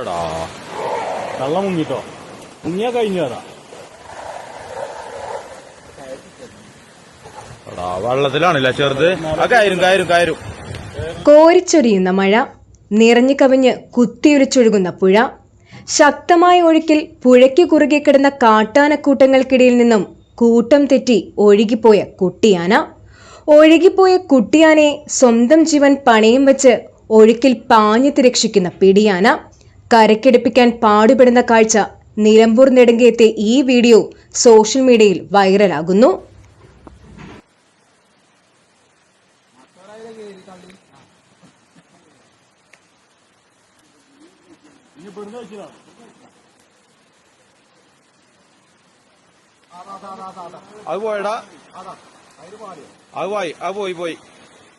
എടാ വെള്ളം മുങ്ങിട്ടോ മുങ്ങിയാ കഴിഞ്ഞു വെള്ളത്തിലാണല്ലേ ചെറുത്? ആ കയറും കയറും കയറും. കോരിച്ചൊരിയുന്ന മഴ നിറഞ്ഞു കവിഞ്ഞ് കുത്തിയൊരിച്ചൊഴുകുന്ന പുഴ ശക്തമായ ഒഴുക്കിൽ പുഴയ്ക്ക് കുറുകെ കിടന്ന കാട്ടാനക്കൂട്ടങ്ങൾക്കിടയിൽ നിന്നും കൂട്ടം തെറ്റി ഒഴുകിപ്പോയ കുട്ടിയാന. ഒഴുകിപ്പോയ കുട്ടിയാനയെ സ്വന്തം ജീവൻ പണയം വെച്ച് ഒഴുക്കിൽ പാഞ്ഞെത്തി രക്ഷിക്കുന്ന പിടിയാന. കരക്കെടുപ്പിക്കാൻ പാടുപെടുന്ന കാഴ്ച നിലമ്പൂർ നെടുങ്കയത്തെ ഈ വീഡിയോ സോഷ്യൽ മീഡിയയിൽ വൈറലാകുന്നു. അത് പോയടാ. അത് പോയി അത് പോയി. പോയി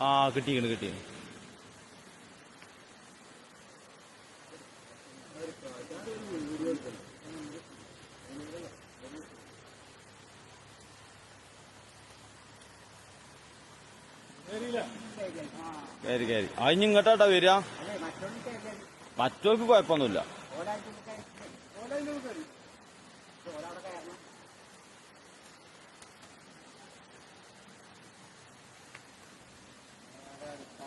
ആ കിട്ടിക്കണ് കിട്ടി കയറി കയറി അതിന് ഇങ്ങോട്ടാട്ടാ വരിക. മറ്റവർക്ക് കുഴപ്പമൊന്നുമില്ല.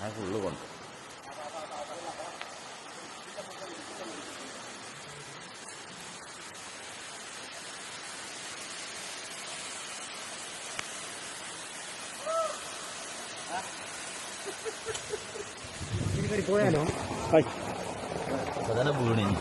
ഞാൻ ഫുള്ള് കൊണ്ട് പോയാലോ? വീണിനി